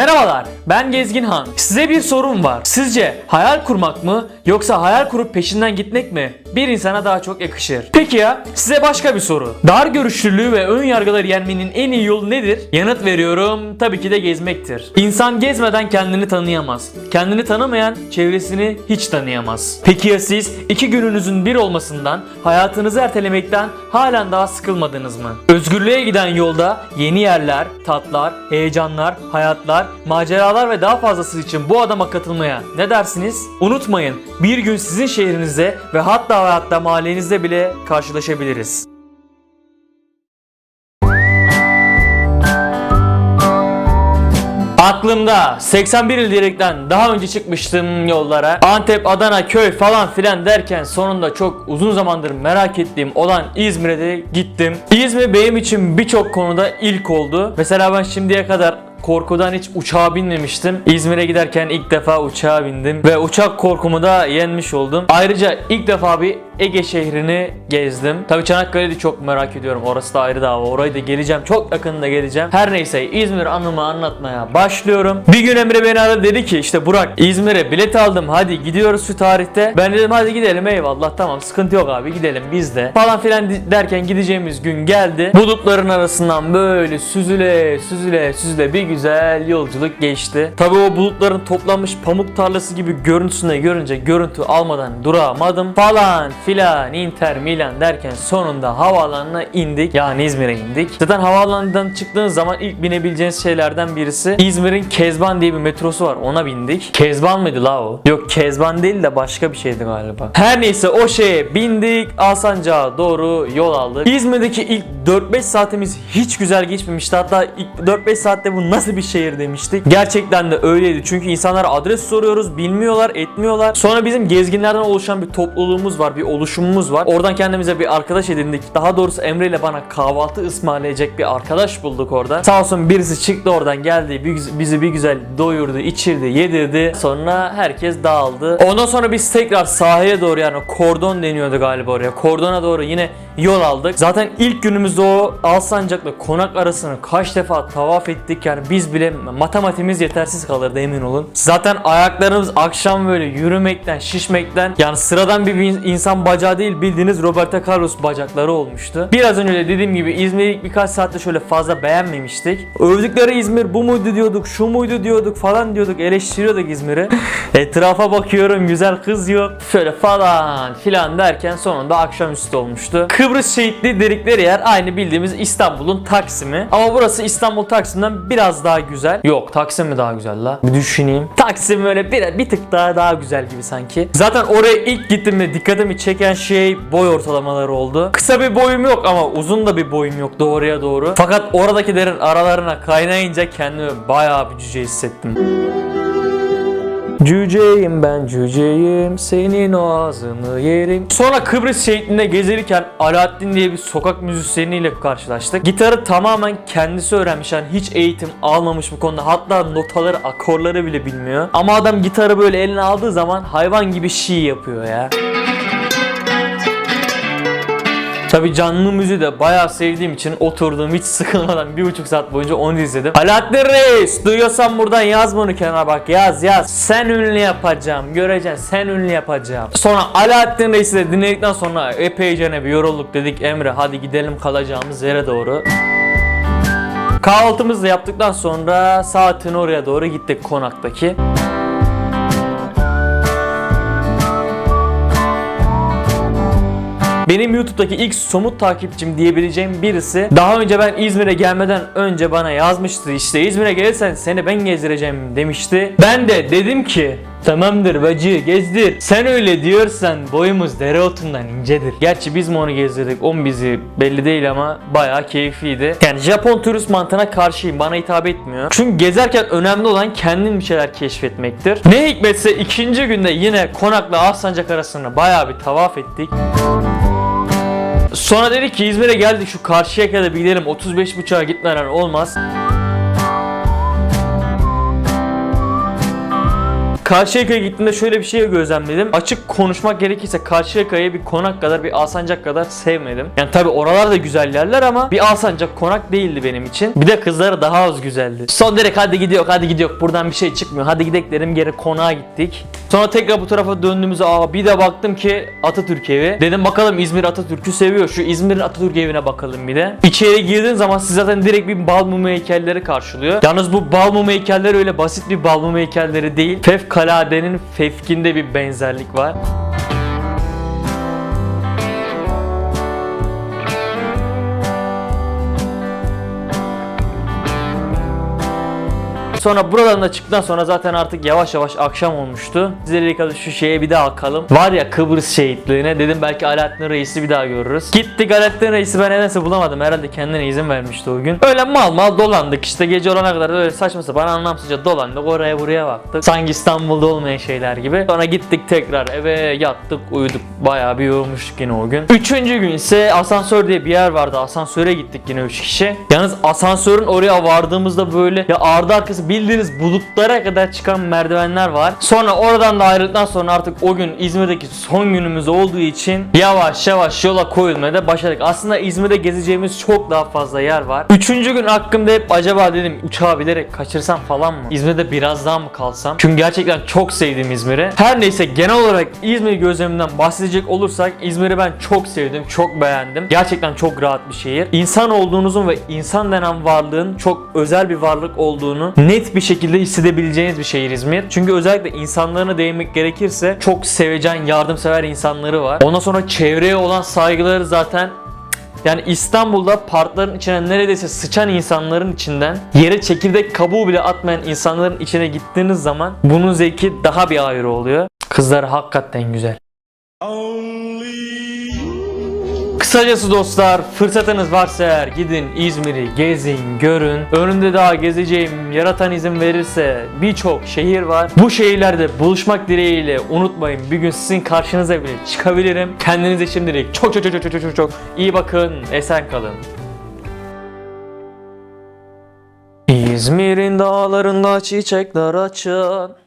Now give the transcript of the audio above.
Merhabalar, ben Gezgin Han. Size bir sorum var. Sizce hayal kurmak mı yoksa hayal kurup peşinden gitmek mi bir insana daha çok yakışır? Peki ya size başka bir soru. Dar görüşlülüğü ve ön yargıları yenmenin en iyi yolu nedir? Yanıt veriyorum. Tabii ki de gezmektir. İnsan gezmeden kendini tanıyamaz. Kendini tanımayan çevresini hiç tanıyamaz. Peki ya siz iki gününüzün bir olmasından, hayatınızı ertelemekten halen daha sıkılmadınız mı? Özgürlüğe giden yolda yeni yerler, tatlar, heyecanlar, hayatlar, maceralar ve daha fazlası için bu adama katılmaya ne dersiniz? Unutmayın bir gün sizin şehrinizde ve hatta ve hatta mahallenizde bile karşılaşabiliriz. Aklımda 81 il diyerekten daha önce çıkmıştım yollara. Antep, Adana, köy falan filan derken sonunda çok uzun zamandır merak ettiğim olan İzmir'e de gittim. İzmir benim için birçok konuda ilk oldu. Mesela ben şimdiye kadar korkudan hiç uçağa binmemiştim. İzmir'e giderken ilk defa uçağa bindim ve uçak korkumu da yenmiş oldum. Ayrıca ilk defa bir Ege şehrini gezdim. Tabii Çanakkale'yi çok merak ediyorum. Orası da ayrı dava. Orayı da geleceğim. Çok yakında geleceğim. Her neyse İzmir anımı anlatmaya başlıyorum. Bir gün Emre beni aradı dedi ki işte Burak İzmir'e bilet aldım. Hadi gidiyoruz şu tarihte. Ben dedim hadi gidelim eyvallah tamam sıkıntı yok abi gidelim biz de. Falan filan derken gideceğimiz gün geldi. Bulutların arasından böyle süzüle süzüle süzüle bir güzel yolculuk geçti. Tabii o bulutların toplanmış pamuk tarlası gibi görüntüsüne görünce görüntü almadan duramadım falan filan Inter Milan derken sonunda havaalanına indik. Yani İzmir'e indik. Zaten havaalanından çıktığınız zaman ilk binebileceğiniz şeylerden birisi İzmir'in Kezban diye bir metrosu var. Ona bindik. Kezban mıydı la o? Yok Kezban değil de başka bir şeydi galiba. Her neyse o şeye bindik. Alsancak'a doğru yol aldık. İzmir'deki ilk 4-5 saatimiz hiç güzel geçmemişti. Hatta ilk 4-5 saatte bu nasıl bir şehir demiştik. Gerçekten de öyleydi. Çünkü insanlara adres soruyoruz. Bilmiyorlar, etmiyorlar. Sonra bizim gezginlerden oluşan bir topluluğumuz var. Bir oluşumumuz var. Oradan kendimize bir arkadaş edindik. Daha doğrusu Emre ile bana kahvaltı ısmarlayacak bir arkadaş bulduk orada. Sağ olsun birisi çıktı oradan geldi. Bizi bir güzel doyurdu, içirdi, yedirdi. Sonra herkes dağıldı. Ondan sonra biz tekrar sahile doğru yani kordon deniyordu galiba oraya. Kordona doğru yine yol aldık. Zaten ilk günümüzde o Alsancak'la konak arasını kaç defa tavaf ettik yani biz bile matematiğimiz yetersiz kalırdı emin olun. Zaten ayaklarımız akşam böyle yürümekten, şişmekten yani sıradan bir insan bacağı değil bildiğiniz Roberto Carlos bacakları olmuştu. Biraz önce de dediğim gibi İzmir'i birkaç saatte şöyle fazla beğenmemiştik. Övdükleri İzmir bu muydu diyorduk, şu muydu diyorduk falan diyorduk, eleştiriyorduk İzmir'i. Etrafa bakıyorum güzel kız yok. Şöyle falan filan derken sonunda akşamüstü olmuştu. Kıbrıs şehitliği dedikleri yer aynı bildiğimiz İstanbul'un Taksim'i. Ama burası İstanbul Taksim'den biraz daha güzel. Yok Taksim mi daha güzel la? Bir düşüneyim. Taksim böyle bir, bir tık daha daha güzel gibi sanki. Zaten oraya ilk gittiğimde dikkatimi çeken şey boy ortalamaları oldu. Kısa bir boyum yok ama uzun da bir boyum yok doğruya doğru. Fakat oradakilerin aralarına kaynayınca kendimi bayağı bir cüce hissettim. Cüceyim ben cüceyim senin o ağzını yerim. Sonra Kıbrıs şehrinde gezerken Alaaddin diye bir sokak müzisyeniyle karşılaştık. Gitarı tamamen kendisi öğrenmiş yani hiç eğitim almamış bu konuda. Hatta notaları, akorları bile bilmiyor. Ama adam gitarı böyle eline aldığı zaman hayvan gibi şiir yapıyor ya. Tabi canlı müziği de bayağı sevdiğim için oturdum hiç sıkılmadan bir buçuk saat boyunca onu izledim. Alaaddin Reis duyuyorsan buradan yaz bunu kenara bak yaz yaz. Sen ünlü yapacağım göreceksin sen ünlü yapacağım. Sonra Alaaddin Reis'i de dinledikten sonra epeyce bir yorulduk dedik Emre hadi gidelim kalacağımız yere doğru. Kahvaltımızı yaptıktan sonra saatin oraya doğru gittik konaktaki. Benim YouTube'daki ilk somut takipçim diyebileceğim birisi daha önce ben İzmir'e gelmeden önce bana yazmıştı işte İzmir'e gelirsen seni ben gezdireceğim demişti. Ben de dedim ki Tamamdır bacı gezdir. Sen öyle diyorsan boyumuz dereotundan incedir. Gerçi biz mi onu gezdirdik? O mu bizi belli değil ama bayağı keyifliydi. Yani Japon turist mantığına karşıyım. Bana hitap etmiyor. Çünkü gezerken önemli olan kendin bir şeyler keşfetmektir. Ne hikmetse ikinci günde yine Konak'la Alsancak arasında bayağı bir tavaf ettik. Sonra dedik ki İzmir'e geldik şu karşıya kadar bir gidelim 35 buçuğa gitmeden olmaz. Karşıyaka'ya gittiğimde şöyle bir şey gözlemledim. Açık konuşmak gerekirse Karşıyaka'yı bir konak kadar bir Alsancak kadar sevmedim. Yani tabi oralar da güzel yerler ama bir Alsancak konak değildi benim için. Bir de kızları daha az güzeldi. Son direkt hadi gidiyor hadi gidiyor buradan bir şey çıkmıyor. Hadi gidelim dedim geri konağa gittik. Sonra tekrar bu tarafa döndüğümüzde aa bir de baktım ki Atatürk evi. Dedim bakalım İzmir Atatürk'ü seviyor. Şu İzmir'in Atatürk evine bakalım bir de. İçeri girdiğin zaman siz zaten direkt bir bal mumu heykelleri karşılıyor. Yalnız bu bal mumu heykelleri öyle basit bir bal mumu heykelleri değil. Fevkaladenin fevkinde bir benzerlik var. Sonra buradan da çıktıktan sonra zaten artık yavaş yavaş akşam olmuştu. Dedik hadi şu şeye bir daha akalım. Var ya Kıbrıs şehitliğine dedim belki Alaaddin Reis'i bir daha görürüz. Gittik Alaaddin Reis'i ben nedense bulamadım. Herhalde kendine izin vermişti o gün. Öyle mal mal dolandık işte gece olana kadar öyle saçma sapan anlamsızca dolandık. Oraya buraya baktık. Sanki İstanbul'da olmayan şeyler gibi. Sonra gittik tekrar eve yattık uyuduk. Bayağı bir yorulmuştuk yine o gün. Üçüncü gün ise asansör diye bir yer vardı. Asansöre gittik yine 3 kişi. Yalnız asansörün oraya vardığımızda böyle ya ardı arkası bildiğiniz bulutlara kadar çıkan merdivenler var. Sonra oradan da ayrıldıktan sonra artık o gün İzmir'deki son günümüz olduğu için yavaş yavaş yola koyulmaya da başladık. Aslında İzmir'de gezeceğimiz çok daha fazla yer var. Üçüncü gün hakkımda hep acaba dedim uçağı bilerek kaçırsam falan mı? İzmir'de biraz daha mı kalsam? Çünkü gerçekten çok sevdim İzmir'i. Her neyse genel olarak İzmir gözlemimden bahsedecek olursak İzmir'i ben çok sevdim, çok beğendim. Gerçekten çok rahat bir şehir. İnsan olduğunuzun ve insan denen varlığın çok özel bir varlık olduğunu net bir şekilde hissedebileceğiniz bir şehir İzmir. Çünkü özellikle insanlarına değinmek gerekirse çok sevecen, yardımsever insanları var. Ondan sonra çevreye olan saygıları zaten yani İstanbul'da parkların içine neredeyse sıçan insanların içinden yere çekirdek kabuğu bile atmayan insanların içine gittiğiniz zaman bunun zevki daha bir ayrı oluyor. Kızlar hakikaten güzel. Kısacası dostlar fırsatınız varsa eğer gidin İzmir'i gezin, görün. Önünde daha gezeceğim yaratan izin verirse birçok şehir var. Bu şehirlerde buluşmak dileğiyle unutmayın bir gün sizin karşınıza bile çıkabilirim. Kendinize şimdilik çok çok çok çok çok çok çok iyi bakın. Esen kalın. İzmir'in dağlarında çiçekler açan